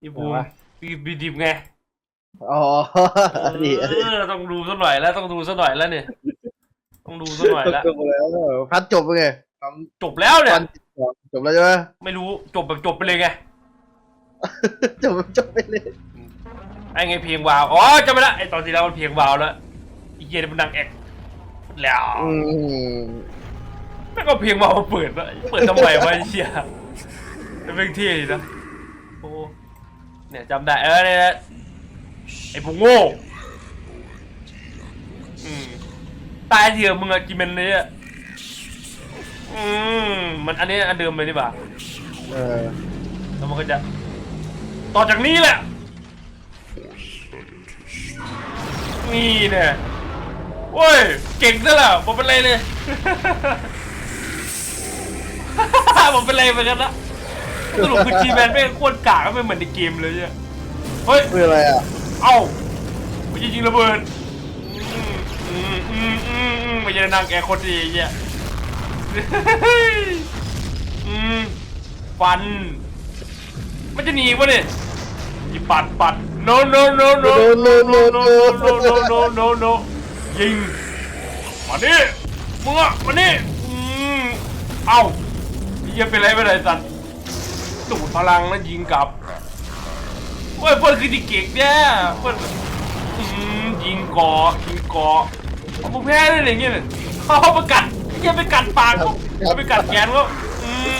พี่บูมอะไรวะพี่บีดิบไงอ๋อนี่เออต้องดูสักหน่อยแล้วต้องดูสักหน่อยแล้วเนี่ยต้องดูสักหน่อยแล้วจบแล้วพัดจบไปไงทจบแล้วำเนี่ตยอนจบแล้วใช่ไหมไม่รู้จบแบบจบไปเลยไงจบจบไปเลยไอ้ไงเพลงวาวอ๋อจำไม่ได้ไอ้ตอนที่แล้วมันเพลงวาวแล้วไอีเหี้ยนี่มันดังแอกแล้วอืมแม่งก็เพลงวาวมาเปิดวะเปิดทำไมวะไอ้เหี้ยเป็นเพลงเท่ดีนะโอ้ เนี่ยจำได้เออเนี่ยนะไอ้พวกโง่อืมตายเถอะมึงอะกินมันเลยอะอืมมันอันนี้อันเดิมเลยนี่ป่ะเออแล้วมันก็จะ ต่อจากนี้แหละ นี่เนี่ยโอ้ย เก่งซะแล้วผมเป็นไรเลยผมเป็นไรเหมือนกันนะ สรุปคือจีแมนไม่งโคตรกากก็ไม่เหมือนในเกมเลยเนี่ยเฮ้ย คืออะไรอะเอ้าไม่ใช่ยิงระเบิดอืมอืมอืมอืมอืมไม่ใช่นางแกคนดีไอ้เนี่ยอืมฟัน มันจะหนีวะเนี่ยยิงปัดปัด no no no no no no no no no no no no ยิงมาดิมึงอะมาดิอืมเอ้าเหี้ยังเป็นไรไม่ได้สัตว์ สูดพลังแล้วยิงกลับโอ้ยเพื่อนคือดีเก่งเนี่ยเพื่อนอืมยิงเกาะยิงเกาะเอาพวกแพ้เลยอย่างเงี้ยเนี่ยเอาไปกัดเหี้ยังไปกัดปากเขาเอาไปกัดแขนเขาอืม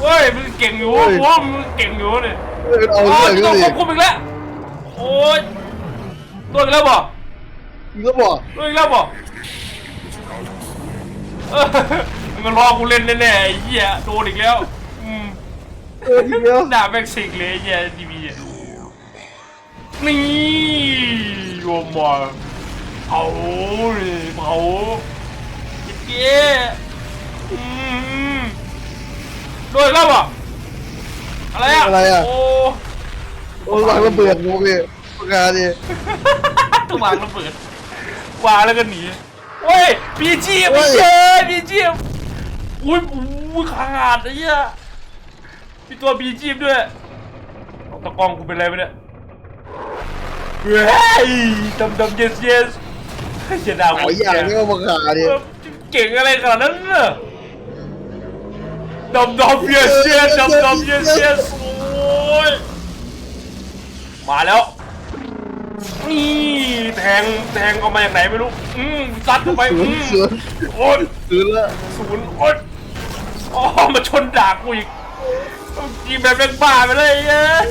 เว้ยมึงเก่งอยู่โว้มึงเก่งอยู่เนี่ยเออเอาโอ้เรื่ยองต้องนี้ควบคุมอีกแล้วโอ้ยโดนอีกแล้วบ่มึงก็บอกโดนอีกแล้วบ่เออมึงก็รอกูเล่นแน่ๆไอ้เหี้ยโดนอีกแล้วอืม เออทีเดียวด่าแม็กซิกเลยไอ้เหี้ยทีวีอะนี่โยมมาเผาเลยเผาเจ๊อืมโดนอีกแล้วบ่อะไรอะอะไรอะโอ้ โอ้ยวางระเบิดงงเลยประกาศดิต้องวางระเบิดวางแล้วก็หนีเฮ้ยพีจีไม่เจอพีจีอุ้ยอุ้ยขาดไอ้เหี้ย มีตัวพีจีด้วยเอาตะกล้องกูเป็นไรไปเนี่ยเฮ้ยดำดำเยสเยสจะด่าขออย่างนี้ก็ประกาศดิเออเก่งอะไรขนาดนั้นน่ะดำดำเยสเยสดำดำเยสเยสโอ้ยมาแล้วนี่แทงแทงเอามาจากไหนไม่รู้ อืมซัดเข้าไปศูอืนย์มศูนย์โอ๊ยศูนย์ละศูนย์โอ๊ยอ๋อมาชนดาบกูอีก จีแมนเป็นบ้าไปเลยเอ้ย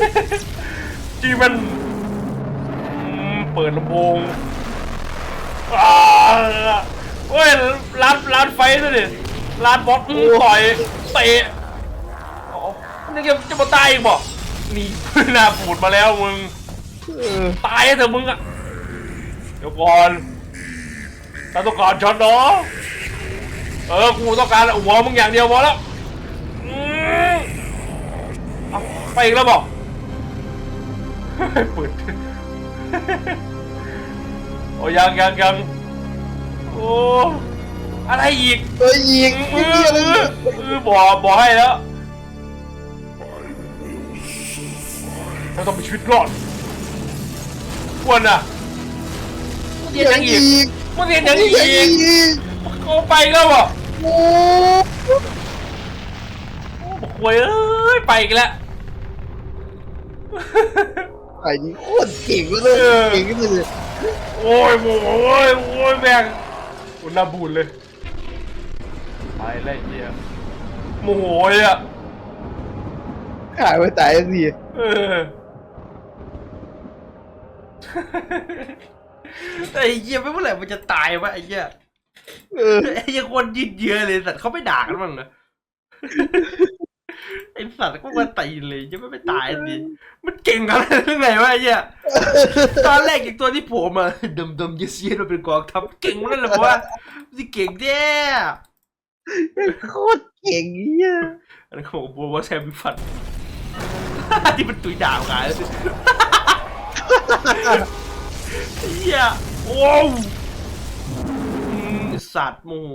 จีแมนอืมเปิดลำโพงอ่าโอ้ยร้านร้านไฟซะดิร้านบอสอืมต่อยเตะอ๋อนี่แกจะมาตายอีกบ่นี่ หน้าปูดมาแล้วมึง เออตายเถอะมึงอะเดี๋ยวก่อนถ้าต้องการช็อตเนาะเออ กูต้องการหัวมึงอย่างเดียวพอแล้วอืมเอา ไปอีกแล้วบอกเปิดโอ้ยังยังยังโอ้อะไรอีกเอ้ยยิงเอไม่อมีอะไรเอเลอยเออบอกบอกให้แล้วเราต้องไปชีวิตรอดควรอะมึงเรียนยังอีกมึงเรียนยังอีกกเขาไปแล้วอะโอ้บอกควยเอ้ยไปอีกแล้ว ไอ้นี่โคตรเก่งเลยเก่งที่สุดเลยโอ้ยโอ้ยโอ้ยแม่งอุณหบูดเลยไปแล้วไอ้เหี้ยโมโหเลยอะขายไปตายสิเออแต่ไอ้เหี้ยไม่เมื่อไหร่มันจะตายวะไอ้เหี้ยเออไอ้เหี้ยคนยืดเยื้อเลยสัตว์เขาไม่ด่ากันบ้างเหรอ ไอ้สัตว์ก็มาตีเลยยังไม่ไปตายสิมันเก่งอะไรเรื่องไหนวะไอ้เหี้ยตอนแรกอย่างตัวที่โผมมาดมดมๆเยสเยสมาเป็นกองทัพเก่งนั่นแหละบอกว่านี่เก่งแย่โคตรเก่งเนี่ยอันนั้นเขาบอกว่าแซมมีฟันที่มันตุยด่าวกันเฮียโอ้วอืมไอ้สัตว์โมโห